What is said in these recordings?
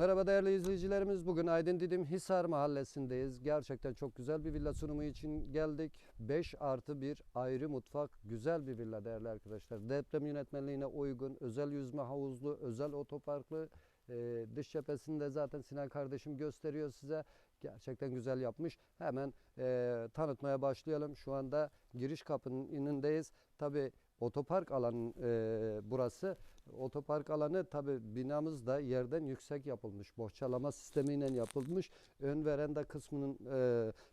Merhaba değerli izleyicilerimiz. Bugün Aydın Didim Hisar mahallesindeyiz. Gerçekten çok güzel bir villa sunumu için geldik. 5 artı 1 ayrı mutfak. Güzel bir villa değerli arkadaşlar. Deprem yönetmenliğine uygun, özel yüzme havuzlu, özel otoparklı. Ee, dış cephesinde zaten Sinan kardeşim gösteriyor size. Gerçekten güzel yapmış. Hemen e, tanıtmaya başlayalım. Şu anda giriş kapının önündeyiz. Tabi otopark alanı e, burası. Otopark alanı tabi binamız da yerden yüksek yapılmış. Bohçalama sistemiyle yapılmış. Ön veranda kısmının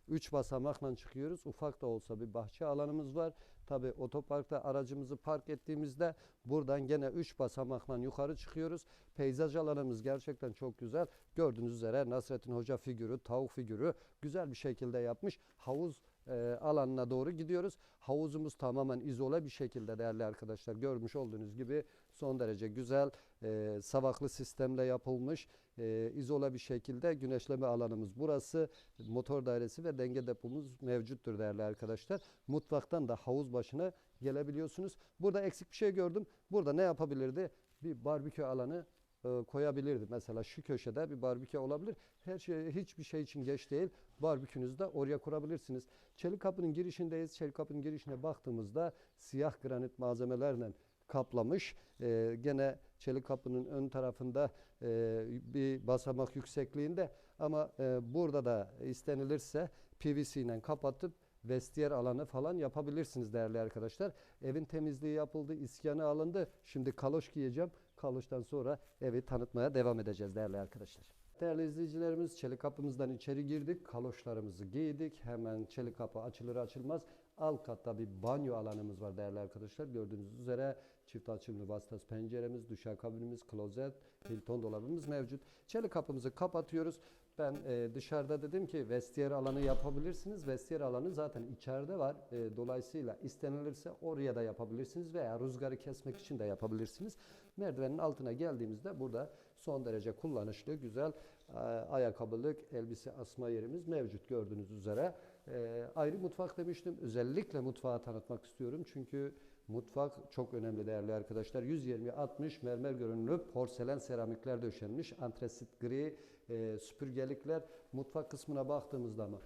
3 basamakla çıkıyoruz. Ufak da olsa bir bahçe alanımız var. Tabi otoparkta aracımızı park ettiğimizde buradan gene 3 basamakla yukarı çıkıyoruz. Peyzaj alanımız gerçekten çok güzel. Gördüğünüz üzere Nasrettin Hoca figürü, tavuk figürü güzel bir şekilde yapmış. Havuz e, alanına doğru gidiyoruz. Havuzumuz tamamen izole bir şekilde değerli arkadaşlar. Görmüş olduğunuz gibi son derece güzel e, savaklı sistemle yapılmış. E, izole bir şekilde güneşleme alanımız burası. Motor dairesi ve denge depomuz mevcuttur değerli arkadaşlar. Mutfaktan da havuz başına gelebiliyorsunuz. Burada eksik bir şey gördüm. Burada ne yapabilirdi? Bir barbekü alanı e, koyabilirdi. Mesela şu köşede bir barbekü olabilir. Her şey hiçbir şey için geç değil. Barbekünüzü de oraya kurabilirsiniz. Çelik kapının girişindeyiz. Çelik kapının girişine baktığımızda siyah granit malzemelerle kaplamış. E, gene çelik kapının ön tarafında e, bir basamak yüksekliğinde ama e, burada da istenilirse PVC ile kapatıp vestiyer alanı falan yapabilirsiniz değerli arkadaşlar. Evin temizliği yapıldı, iskanı alındı. Şimdi kaloş giyeceğim. Kaloştan sonra evi tanıtmaya devam edeceğiz değerli arkadaşlar. Değerli izleyicilerimiz çelik kapımızdan içeri girdik. Kaloşlarımızı giydik. Hemen çelik kapı açılır açılmaz alt katta bir banyo alanımız var değerli arkadaşlar. Gördüğünüz üzere çift açımlı vasıtası penceremiz, duşakabinimiz, klozet, Hilton dolabımız mevcut. Çelik kapımızı kapatıyoruz. Ben e, dışarıda dedim ki vestiyer alanı yapabilirsiniz. Vestiyer alanı zaten içeride var. E, dolayısıyla istenilirse oraya da yapabilirsiniz veya rüzgarı kesmek için de yapabilirsiniz. Merdivenin altına geldiğimizde burada son derece kullanışlı, güzel e, ayakkabılık, elbise asma yerimiz mevcut gördüğünüz üzere. E, ayrı mutfak demiştim. Özellikle mutfağı tanıtmak istiyorum. Çünkü mutfak çok önemli değerli arkadaşlar. 120-60 mermer görünümlü porselen seramikler döşenmiş. Antresit gri e, süpürgelikler. Mutfak kısmına baktığımızda ama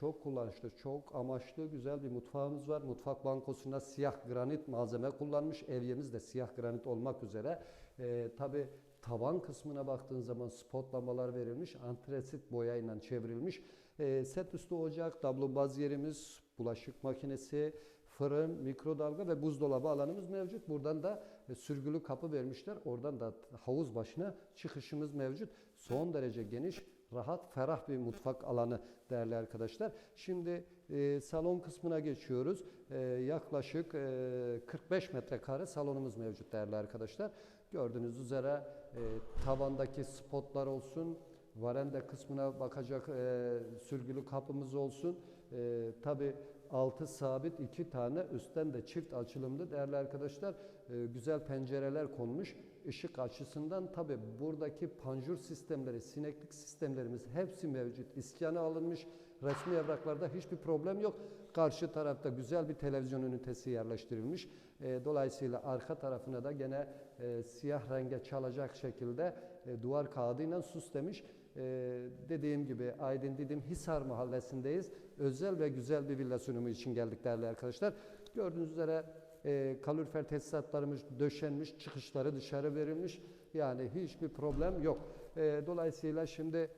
çok kullanışlı, çok amaçlı, güzel bir mutfağımız var. Mutfak bankosunda siyah granit malzeme kullanmış. Evyemiz de siyah granit olmak üzere. E, Tabi tavan kısmına baktığın zaman spot lambalar verilmiş. Antresit boyayla çevrilmiş. E, set üstü ocak, tablombaz yerimiz, bulaşık makinesi, fırın, mikrodalga ve buzdolabı alanımız mevcut. Buradan da e, sürgülü kapı vermişler. Oradan da havuz başına çıkışımız mevcut. Son derece geniş, rahat, ferah bir mutfak alanı değerli arkadaşlar. Şimdi e, salon kısmına geçiyoruz. E, yaklaşık e, 45 metrekare salonumuz mevcut değerli arkadaşlar. Gördüğünüz üzere e, tavandaki spotlar olsun, varanda kısmına bakacak e, sürgülü kapımız olsun. E, Tabi altı sabit iki tane üstten de çift açılımlı değerli arkadaşlar e, güzel pencereler konmuş. Işık açısından tabi buradaki panjur sistemleri, sineklik sistemlerimiz hepsi mevcut. İskana alınmış. Resmi evraklarda hiçbir problem yok. Karşı tarafta güzel bir televizyon ünitesi yerleştirilmiş. E, dolayısıyla arka tarafına da gene e, siyah renge çalacak şekilde e, duvar kağıdıyla süslemiş. E, dediğim gibi Aydın Didim Hisar mahallesindeyiz. Özel ve güzel bir villa sunumu için geldik değerli arkadaşlar. Gördüğünüz üzere e, kalorifer tesisatlarımız döşenmiş, çıkışları dışarı verilmiş. Yani hiçbir problem yok. E, dolayısıyla şimdi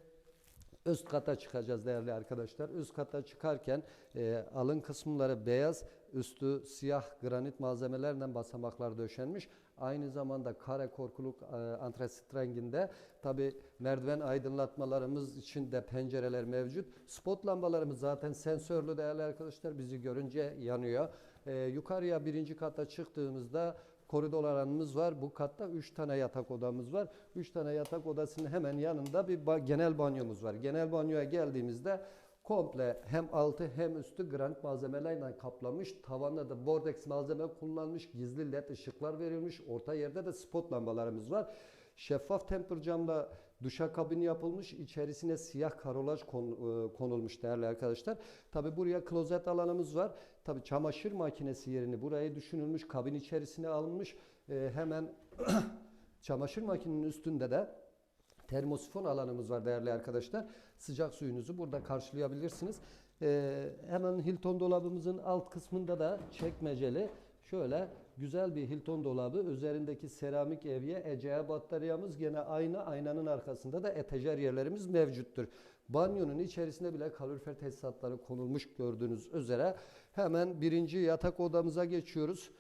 Üst kata çıkacağız değerli arkadaşlar. Üst kata çıkarken e, alın kısımları beyaz, üstü siyah granit malzemelerle basamaklar döşenmiş. Aynı zamanda kare korkuluk e, antrasit renginde. Tabi merdiven aydınlatmalarımız için de pencereler mevcut. Spot lambalarımız zaten sensörlü değerli arkadaşlar. Bizi görünce yanıyor. E, yukarıya birinci kata çıktığımızda koridor alanımız var. Bu katta 3 tane yatak odamız var. 3 tane yatak odasının hemen yanında bir ba- genel banyomuz var. Genel banyoya geldiğimizde komple hem altı hem üstü granit malzemelerle kaplamış. Tavanda da bordex malzeme kullanmış. Gizli led ışıklar verilmiş. Orta yerde de spot lambalarımız var. Şeffaf temper camla duşakabin yapılmış. İçerisine siyah karolaj e, konulmuş değerli arkadaşlar. Tabi buraya klozet alanımız var. Tabi çamaşır makinesi yerini buraya düşünülmüş. Kabin içerisine alınmış. E, hemen çamaşır makinenin üstünde de termosifon alanımız var değerli arkadaşlar. Sıcak suyunuzu burada karşılayabilirsiniz. Ee, hemen Hilton dolabımızın alt kısmında da çekmeceli şöyle güzel bir Hilton dolabı. Üzerindeki seramik evye Ecea bataryamız gene aynı. Aynanın arkasında da etejer yerlerimiz mevcuttur. Banyonun içerisinde bile kalorifer tesisatları konulmuş gördüğünüz üzere. Hemen birinci yatak odamıza geçiyoruz.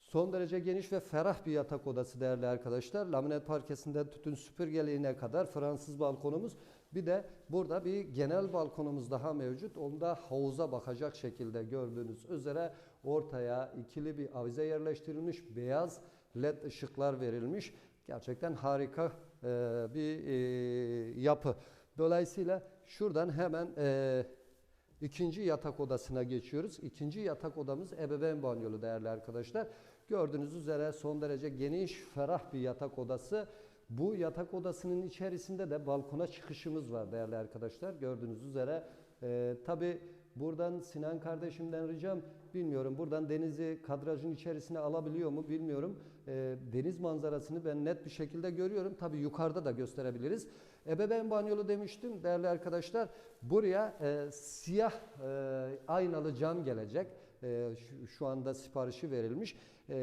Son derece geniş ve ferah bir yatak odası değerli arkadaşlar. Laminat parkesinden tütün süpürgeliğine kadar Fransız balkonumuz. Bir de burada bir genel balkonumuz daha mevcut. Onda havuza bakacak şekilde gördüğünüz üzere ortaya ikili bir avize yerleştirilmiş. Beyaz led ışıklar verilmiş. Gerçekten harika e, bir e, yapı. Dolayısıyla şuradan hemen e, ikinci yatak odasına geçiyoruz. İkinci yatak odamız ebeveyn banyolu değerli arkadaşlar. Gördüğünüz üzere son derece geniş, ferah bir yatak odası. Bu yatak odasının içerisinde de balkona çıkışımız var değerli arkadaşlar. Gördüğünüz üzere e, tabi buradan Sinan kardeşimden ricam bilmiyorum buradan denizi kadrajın içerisine alabiliyor mu bilmiyorum. E, deniz manzarasını ben net bir şekilde görüyorum. Tabi yukarıda da gösterebiliriz. Ebeveyn banyolu demiştim değerli arkadaşlar. Buraya e, siyah e, aynalı cam gelecek. E, şu, şu anda siparişi verilmiş. E,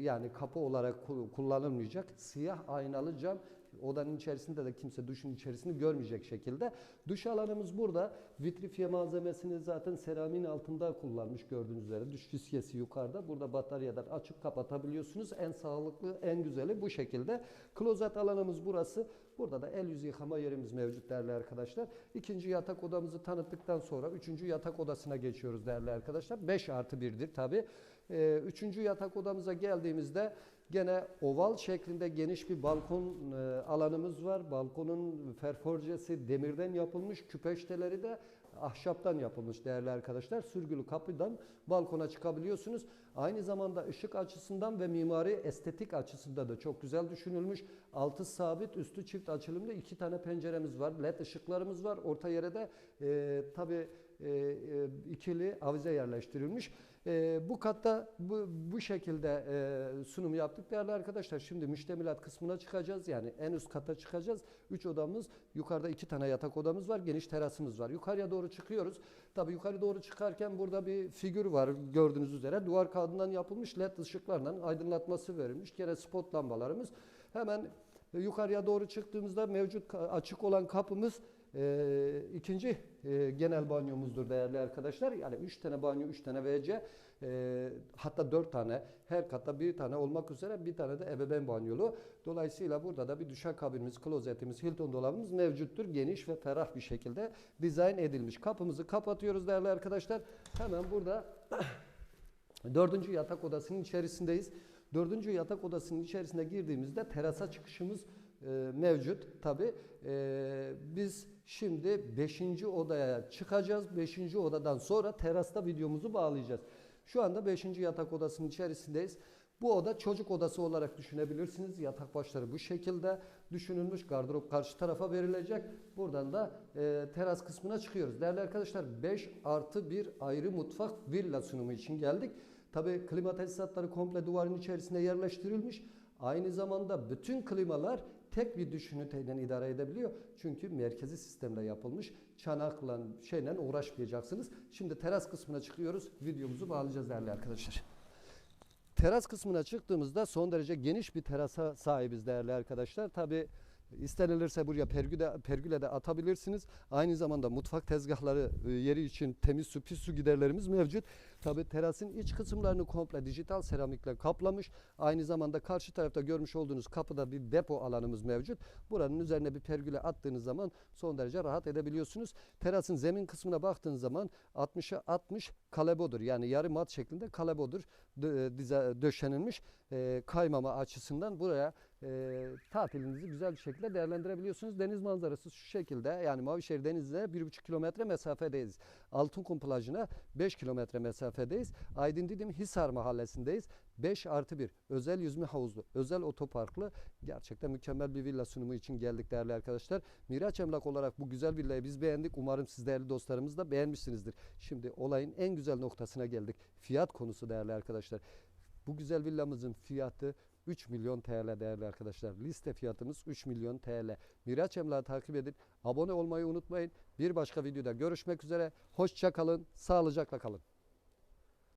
yani kapı olarak ku- kullanılmayacak. Siyah aynalı cam odanın içerisinde de kimse duşun içerisini görmeyecek şekilde. Duş alanımız burada. Vitrifiye malzemesini zaten seramiğin altında kullanmış gördüğünüz üzere. Duş fiskesi yukarıda. Burada bataryadan açıp kapatabiliyorsunuz. En sağlıklı, en güzeli bu şekilde. Klozet alanımız burası. Burada da el yüz yıkama yerimiz mevcut değerli arkadaşlar. İkinci yatak odamızı tanıttıktan sonra üçüncü yatak odasına geçiyoruz değerli arkadaşlar. 5 artı 1'dir tabi. Ee, üçüncü yatak odamıza geldiğimizde gene oval şeklinde geniş bir balkon e, alanımız var. Balkonun ferforjesi demirden yapılmış. Küpeşteleri de ahşaptan yapılmış değerli arkadaşlar. Sürgülü kapıdan balkona çıkabiliyorsunuz. Aynı zamanda ışık açısından ve mimari estetik açısından da çok güzel düşünülmüş. Altı sabit, üstü çift açılımlı iki tane penceremiz var. LED ışıklarımız var. Orta yere de e, tabi e, e, ikili avize yerleştirilmiş. E, bu katta bu, bu şekilde e, sunum yaptık değerli arkadaşlar. Şimdi müştemilat kısmına çıkacağız. Yani en üst kata çıkacağız. Üç odamız, yukarıda iki tane yatak odamız var. Geniş terasımız var. Yukarıya doğru çıkıyoruz. Tabii yukarı doğru çıkarken burada bir figür var gördüğünüz üzere. Duvar kağıdından yapılmış led ışıklarla aydınlatması verilmiş. Gene spot lambalarımız. Hemen e, yukarıya doğru çıktığımızda mevcut açık olan kapımız e, ikinci e, genel banyomuzdur değerli arkadaşlar. Yani 3 tane banyo, 3 tane WC, e, hatta 4 tane, her katta bir tane olmak üzere bir tane de ebeveyn banyolu. Dolayısıyla burada da bir duşakabinimiz, klozetimiz, Hilton dolabımız mevcuttur. Geniş ve ferah bir şekilde dizayn edilmiş. Kapımızı kapatıyoruz değerli arkadaşlar. Hemen burada Dördüncü yatak odasının içerisindeyiz. Dördüncü yatak odasının içerisine girdiğimizde terasa çıkışımız mevcut. Tabi biz şimdi beşinci odaya çıkacağız. Beşinci odadan sonra terasta videomuzu bağlayacağız. Şu anda beşinci yatak odasının içerisindeyiz. Bu oda çocuk odası olarak düşünebilirsiniz. Yatak başları bu şekilde düşünülmüş. Gardırop karşı tarafa verilecek. Buradan da e, teras kısmına çıkıyoruz. Değerli arkadaşlar 5 artı 1 ayrı mutfak villa sunumu için geldik. Tabi klima tesisatları komple duvarın içerisinde yerleştirilmiş. Aynı zamanda bütün klimalar tek bir düş üniteyle idare edebiliyor. Çünkü merkezi sistemde yapılmış. Çanakla şeyle uğraşmayacaksınız. Şimdi teras kısmına çıkıyoruz. Videomuzu bağlayacağız değerli arkadaşlar. Teras kısmına çıktığımızda son derece geniş bir terasa sahibiz değerli arkadaşlar. Tabi istenilirse buraya pergüle, pergüle de atabilirsiniz. Aynı zamanda mutfak tezgahları e, yeri için temiz su, pis su giderlerimiz mevcut. Tabi terasın iç kısımlarını komple dijital seramikle kaplamış. Aynı zamanda karşı tarafta görmüş olduğunuz kapıda bir depo alanımız mevcut. Buranın üzerine bir pergüle attığınız zaman son derece rahat edebiliyorsunuz. Terasın zemin kısmına baktığınız zaman 60'a 60 kalebodur. Yani yarı mat şeklinde kalebodur dize- döşenilmiş. E, kaymama açısından buraya e, tatilinizi güzel bir şekilde değerlendirebiliyorsunuz. Deniz manzarası şu şekilde yani Mavişehir Denizi'ne 1,5 kilometre mesafedeyiz. Altınkum plajına 5 kilometre mesafedeyiz. Aydın Didim Hisar mahallesindeyiz. 5 artı 1 özel yüzme havuzlu, özel otoparklı gerçekten mükemmel bir villa sunumu için geldik değerli arkadaşlar. Miraç Emlak olarak bu güzel villayı biz beğendik. Umarım siz değerli dostlarımız da beğenmişsinizdir. Şimdi olayın en güzel noktasına geldik. Fiyat konusu değerli arkadaşlar. Bu güzel villamızın fiyatı 3 milyon TL değerli arkadaşlar. Liste fiyatımız 3 milyon TL. Miraç Emlak'ı takip edin. Abone olmayı unutmayın. Bir başka videoda görüşmek üzere. Hoşça kalın. Sağlıcakla kalın.